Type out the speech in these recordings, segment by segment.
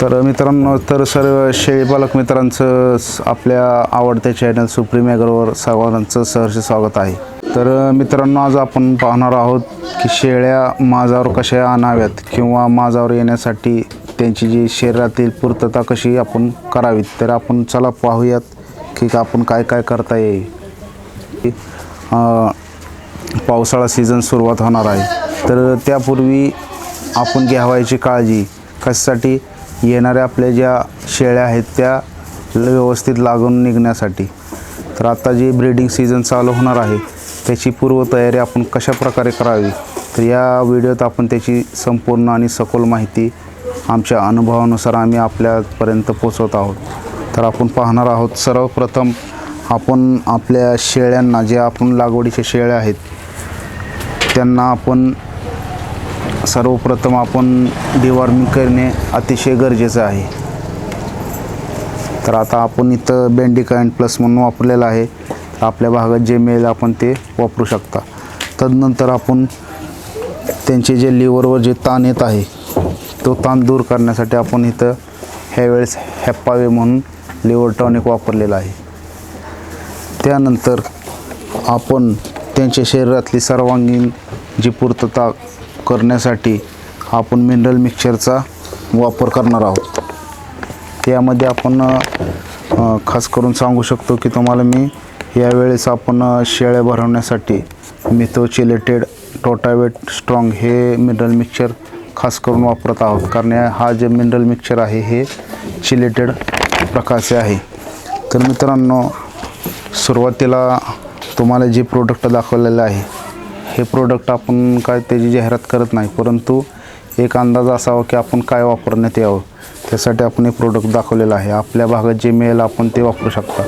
तर मित्रांनो तर सर्व शेळीपालक मित्रांचं स- आपल्या आवडत्या चॅनल सुप्रीम ॲग्रोवर सर्वांचं सहर्ष स्वागत आहे. तर मित्रांनो आज आपण पाहणार आहोत की शेळ्या माझावर कशा आणाव्यात किंवा माझावर येण्यासाठी त्यांची जी शरीरातील पूर्तता कशी आपण करावी तर आपण चला पाहूयात की आपण काय काय करता येईल. पावसाळा सीझन सुरुवात होणार आहे. तर त्यापूर्वी आपण घ्यावायची काळजी कशासाठी? येणाऱ्या आपल्या ज्या शेळ्या आहेत त्या व्यवस्थित लागून निघण्यासाठी. तर आता जे ब्रीडिंग सीझन चालू होणार आहे त्याची पूर्वतयारी आपण कशा प्रकारे करावी? तर या व्हिडिओत आपण त्याची संपूर्ण आणि सखोल माहिती आमच्या अनुभवानुसार आम्ही आपल्यापर्यंत पोचवत आहोत. तर आपण पाहणार आहोत सर्वप्रथम आपण आपल्या शेळ्यांना ज्या आपण लागवडीच्या शेळ्या आहेत त्यांना आपण सर्वप्रथम आपण डिवॉर्मिंग करणे अतिशय गरजेचं आहे. तर आता आपण इथं बेंडिका अँड प्लस म्हणून वापरलेलं आहे. आपल्या भागात जे मिळेल आपण ते वापरू शकता. तदनंतर आपण त्यांचे जे लिव्हरवर जे ताण येत आहे तो ताण दूर करण्यासाठी आपण इथं ह्यावेळेस हॅप्पावे म्हणून लिव्हर टॉनिक वापरलेलं आहे. त्यानंतर आपण त्यांच्या शरीरातली सर्वांगीण जी पूर्तता करण्यासाठी आपण मिनरल मिक्सरचा वापर करणार आहोत. त्यामध्ये आपण खास करून सांगू शकतो की तुम्हाला मी यावेळेस आपण शेळ्या भरवण्यासाठी मिथोचिलेटेड टोटावेट स्ट्रॉंग हे मिनरल मिक्सर खास करून वापरत आहोत. कारण हा जे मिनरल मिक्सर आहे हे चिलेटेड प्रकारचे आहे. तर मित्रांनो सुरुवातीला तुम्हाला जे प्रोडक्ट दाखवलेलं आहे हे प्रोडक्ट आपण काय त्याची जाहिरात करत नाही परंतु एक अंदाज असावा की आपण काय वापरण्यात यावं. त्यासाठी आपण हे प्रोडक्ट दाखवलेलं आहे. आपल्या भागात जे मिळेल आपण ते वापरू शकता.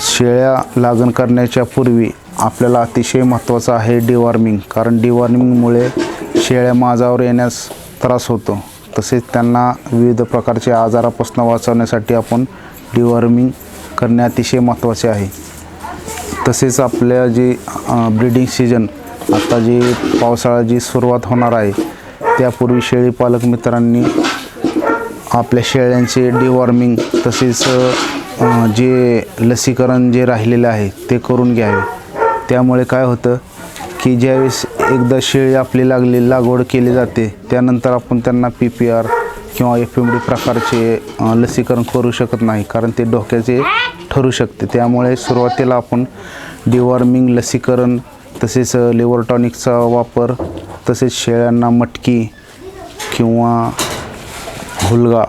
शेळ्या लागण करण्याच्या पूर्वी आपल्याला अतिशय महत्त्वाचं आहे डिवॉर्मिंग कारण डिवॉर्मिंगमुळे शेळ्या माझावर येण्यास त्रास होतो. तसेच त्यांना विविध प्रकारच्या आजारापासून वाचवण्यासाठी आपण डिवॉर्मिंग करणे अतिशय महत्त्वाचे आहे. तसेच आपल्या जे ब्रीडिंग सीजन आता जी पावसाळा जी सुरुवात होणार आहे त्यापूर्वी शेळी पालक मित्रांनी आपल्या शेळ्यांचे डिवॉर्मिंग तसेच जे लसीकरण जे राहिलेले आहे ते करून घ्यावे. त्यामुळे काय होतं की ज्यावेळेस एकदा शेळी आपली लागली लागवड केली जाते त्यानंतर आपण त्यांना पी पी आर किंवा एफ एम डी प्रकारचे लसीकरण करू शकत नाही कारण ते डोक्याचे ठरू शकते. त्यामुळे सुरुवातीला आपण डिवॉर्मिंग लसीकरण तसेच लिव्हर टॉनिकचा वापर तसेच शेळ्यांना मटकी किंवा हुलगा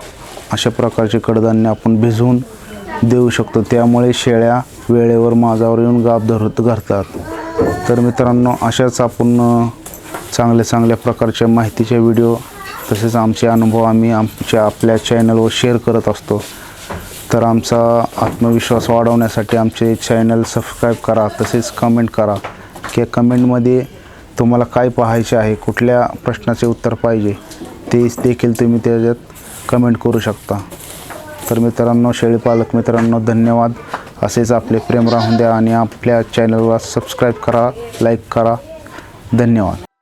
अशा प्रकारचे कडधान्य आपण भिजवून देऊ शकतो. त्यामुळे शेळ्या वेळेवर माझावर येऊन गाब धरत घालतात तर मित्रांनो अशाच आपण चांगल्या चांगल्या प्रकारच्या माहितीचे व्हिडिओ तसेच आमचे अनुभव आम्ही आमच्या आपल्या चॅनलवर शेअर करत असतो. तर आमचा आत्मविश्वास वाढवण्यासाठी आमचे चॅनल सबस्क्राईब करा तसेच कमेंट करा. की कमेंटमध्ये तुम्हाला काय पाहायचे आहे कुठल्या प्रश्नाचे उत्तर पाहिजे ते देखील तुम्ही त्याच्यात कमेंट करू शकता. तर मित्रांनो शेळीपालक मित्रांनो धन्यवाद. असेच आपले प्रेम राहून द्या आणि आपल्या चॅनलला सबस्क्राईब करा लाईक करा. धन्यवाद.